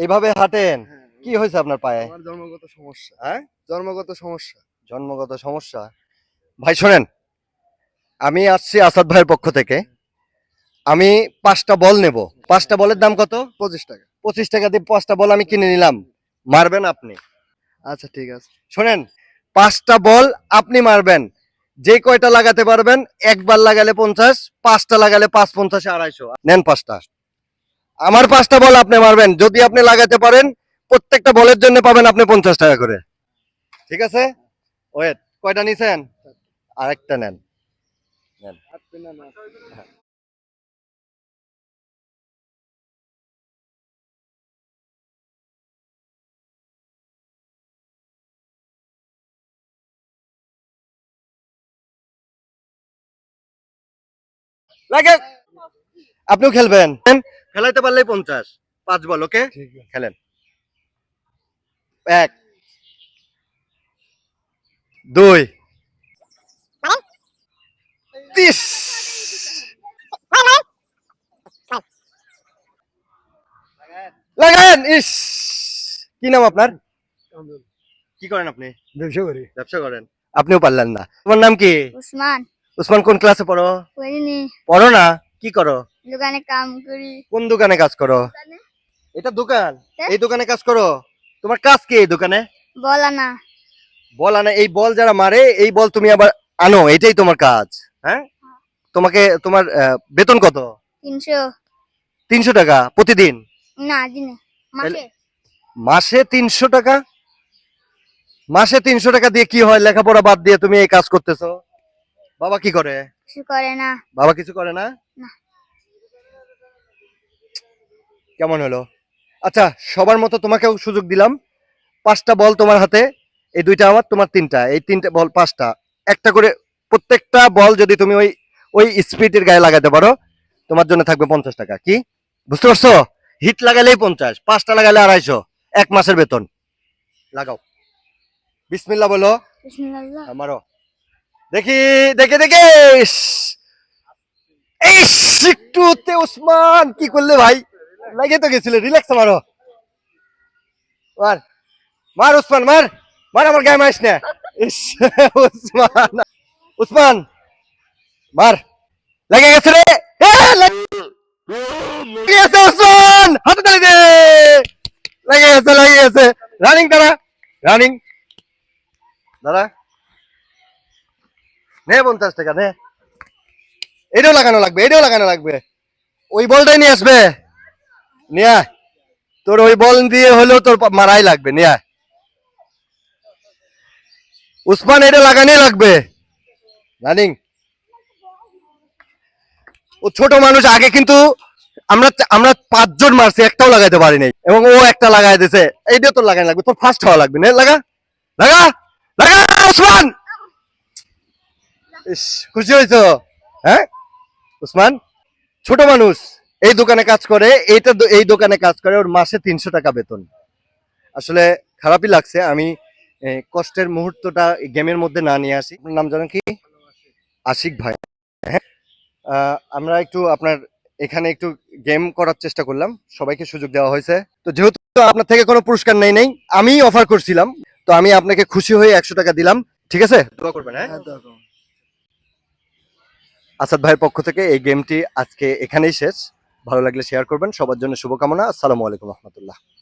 এইভাবে হাঁটেন? হ্যাঁ, কি হয়েছে আপনার পায়ে? আমার জন্মগত সমস্যা হ্যাঁ? জন্মগত সমস্যা। জন্মগত সমস্যা? ভাই শোনেন। আমি আসছি আসাদ ভাইয়ের পক্ষ থেকে। আমি পাঁচটা বল নেব। পাঁচটা বলের দাম কত? পঁচিশ টাকা। পঁচিশ টাকা দিয়ে পাঁচটা বল আমি কিনে নিলাম। মারবেন আপনি। আচ্ছা ঠিক আছে। শোনেন পাঁচটা বল আপনি মারবেন। যে কয়টা লাগাতে পারবেন? একবার লাগালে পঞ্চাশ পাঁচটা লাগালে পাঁচ পঞ্চাশে আড়াইশো। নেন পাঁচটা। আমার পাঁচটা বল আপনি মারবেন। যদি আপনি লাগাতে পারেন, প্রত্যেকটা বলের জন্য পাবেন আপনি পঞ্চাশ টাকা করে। ঠিক আছে? ওয়েট, কয়টা নিছেন? আরেকটা নেন। লাগে। আপনিও খেলবেন। খেলাইতে পারলেই পঞ্চাশ। পাঁচ বল ওকে? খেলেন। এক। দুই। তিস লাগান ইস! কি নাম আপনার? কি করেন আপনি? ব্যবসা করি। ব্যবসা করেন। আপনিও পারলেন না। তোমার নাম কি? উসমান উসমান কোন ক্লাসে পড়ো? পড়ো না? কি করো? দোকানে কাম করি। কোন দোকানে কাজ করো? এটা দোকান। হ্যাঁ। এই দোকানে কাজ করো? তোমার কাজ কি এই দোকানে? বল আনা। বল আনে এই বল যারা মারে এই বল তুমি আবার আনো এটাই তোমার কাজ হ্যাঁ? তোমাকে তোমার বেতন কত? তিনশো। তিনশো টাকা প্রতিদিন? না দিনে। মাসে। মাসে তিনশো টাকা? মাসে তিনশো টাকা দিয়ে কি হয়? লেখাপড়া বাদ দিয়ে তুমি এই কাজ করতেছো। বাবা কি করে? কিছু করে না। বাবা কিছু করে না না। কেমন হলো? আচ্ছা সবার মতো তোমাকেও সুযোগ দিলাম। পাঁচটা বল তোমার হাতে এই দুইটা আমার তোমার তিনটা। এই তিনটা বল পাঁচটা। একটা করে প্রত্যেকটা বল যদি তুমি ওই ওই স্পিডের গায়ে লাগাতে পারো তোমার জন্য থাকবে পঞ্চাশ টাকা। কি? বুঝতে পারছ? হিট লাগালেই পঞ্চাশ পাঁচটা লাগালে আড়াইশো এক মাসের বেতন। লাগাও। বিসমিল্লা বলো। আমারও। দেখি দেখে দেখে। ইস, একটু তে উসমান কি করলে ভাই? লাগে তো গেছিলে রিল্যাক্স মারো। মার মার উসমান, মার মার আমার গায়ে মারিস না। উসমান উসমান, মার। লাগে গেছে রে? উসমান, হাতে তালি দে। লাগে গেছে লাগে গেছে। রানিং রানিং নে পঞ্চাশ টাকা, নে। এটাও লাগানো লাগবে, এটাও লাগানো লাগবে। ওই বলটাই নিয়ে আসবে। নিয়ে, তোর ওই বল দিয়ে হলেও তোর মারাই লাগবে, নিয়ে। উসমান, এটা লাগানোই লাগবে। রানিং। ও ছোট মানুষ, আগে কিন্তু আমরা আমরা পাঁচজন মারছি, একটাও লাগাইতে পারিনি। এবং ও একটা লাগাই দিছে এইটা তোর লাগানো লাগবে, তোর ফার্স্ট হওয়া লাগবে, না, লাগা। লাগা লাগা, উসমান! খুশি হয়েছো? হ্যাঁ? উসমান, ছোট মানুষ। এই দোকানে কাজ করে এইটা এই দোকানে কাজ করে ওর মাসে তিনশো টাকা বেতন। আসলে খারাপই লাগছে আমি কষ্টের মুহূর্তটা গেমের মধ্যে না নিয়ে আসি। নাম জানেন কি? আশিক ভাই। হ্যাঁ আহ, আমরা একটু আপনার এখানে একটু গেম করার চেষ্টা করলাম সবাইকে সুযোগ দেওয়া হয়েছে। তো যেহেতু আপনার থেকে কোনো পুরস্কার নেই নেই আমি অফার করছিলাম তো আমি আপনাকে খুশি হয়ে একশো টাকা দিলাম ঠিক আছে? দোয়া করবেন হ্যাঁ? হ্যাঁ আসাদ ভাইয়ের পক্ষ থেকে এই গেমটি আজকে এখানেই শেষ। ভালো লাগলে শেয়ার করবেন। সবার জন্য শুভকামনা। আসসালামু আলাইকুম রহমতুল্লাহ।